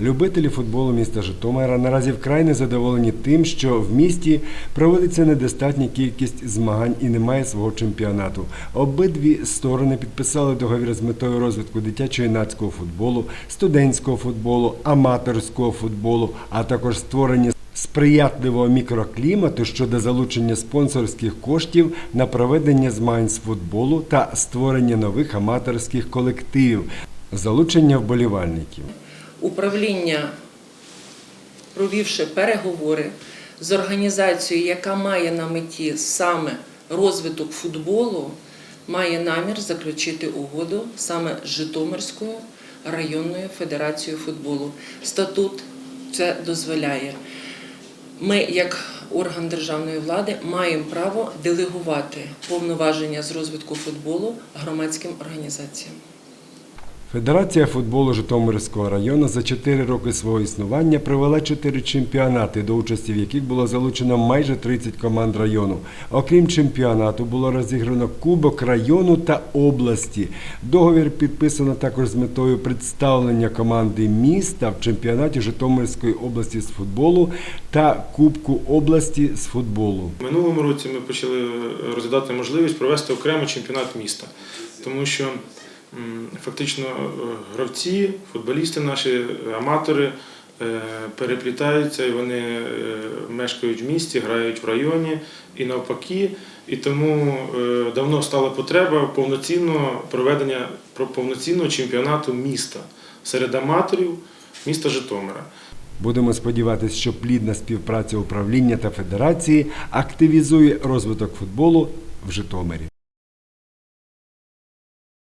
Любителі футболу міста Житомира наразі вкрай незадоволені тим, що в місті проводиться недостатня кількість змагань і немає свого чемпіонату. Обидві сторони підписали договір з метою розвитку дитячо-юнацького футболу, студентського футболу, аматорського футболу, а також створення сприятливого мікроклімату щодо залучення спонсорських коштів на проведення змагань з футболу та створення нових аматорських колективів, залучення вболівальників. Управління, провівши переговори з організацією, яка має на меті саме розвиток футболу, має намір заключити угоду саме з Житомирською районною федерацією футболу. Статут це дозволяє. Ми, як орган державної влади, маємо право делегувати повноваження з розвитку футболу громадським організаціям. Федерація футболу Житомирського району за 4 роки свого існування провела 4 чемпіонати, до участі в яких було залучено майже 30 команд району. Окрім чемпіонату, було розіграно Кубок району та області. Договір підписано також з метою представлення команди міста в чемпіонаті Житомирської області з футболу та Кубку області з футболу. Минулому році ми почали розглядати можливість провести окремий чемпіонат міста, тому що фактично е, гравці, футболісти наші, аматори е, переплітаються і вони е, мешкають в місті, грають в районі і навпаки. І тому е, давно стала потреба повноцінного проведення повноцінного чемпіонату міста серед аматорів міста Житомира. Будемо сподіватися, що плідна співпраця управління та федерації активізує розвиток футболу в Житомирі.